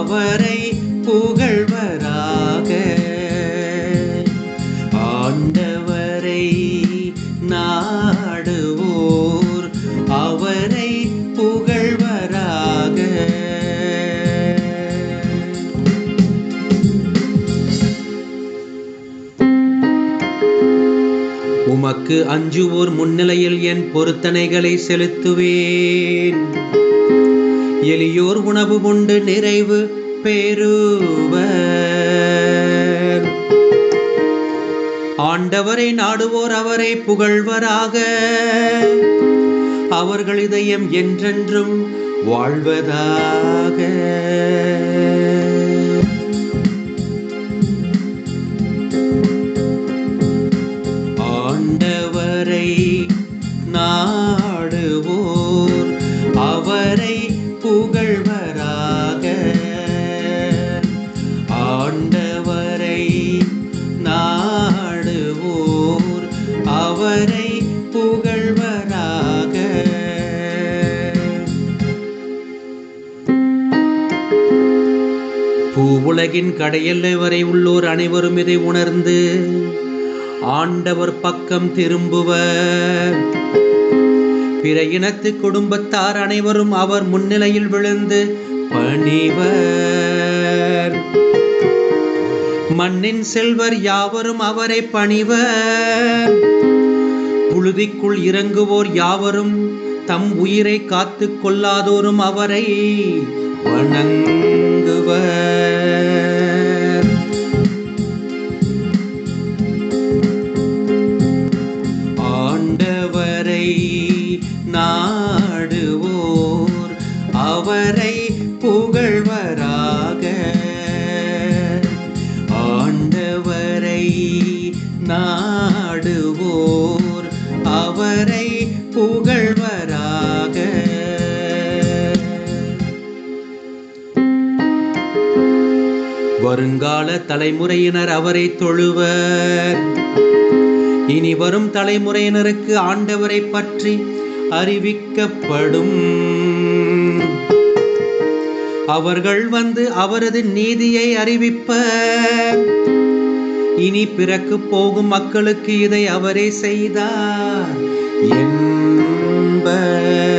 அவரை புகழ்வராக. ஆண்டவரை நாடுவோர் அவரை புகழ்வராக. உமக்கு அஞ்சுவோர் முன்னிலையில் என் பொருத்தனைகளை செலுத்துவேன். எளியோர் உணவு உண்டு நிறைவு பெறுவர். ஆண்டவரை நாடுவோர் அவரை புகழ்வராக. அவர்கள் இதயம் என்றென்றும் வாழ்வதாக. ஆண்டவரை நாடுவோர் அவர் உலகின் கடையெல்லை வரை உள்ளோர் அனைவரும் இதை உணர்ந்து ஆண்டவர் பக்கம் திரும்புவர். பிற இனத்து குடும்பத்தார் அனைவரும் அவர் முன்னிலையில் விழுந்து பணிவர். மண்ணின் செல்வர் யாவரும் அவரை பணிவர். புழுதிக்குள் இறங்குவோர் யாவரும் தம் உயிரை காத்து கொள்ளாதோரும் அவரை வணங்க புகழ்வராக ஆண்டவரை நாடுவோர் அவரை புகழ்வராக வருங்கால தலைமுறையினர் அவரை தொழுவர். இனி வரும் தலைமுறையினருக்கு ஆண்டவரை பற்றி அறிவிக்கப்படும். அவர்கள் வந்து அவரது நீதியை அறிவிப்பர் இனி பிறக்கு போகும் மக்களுக்கு இதை அவரே செய்தார் என்பர்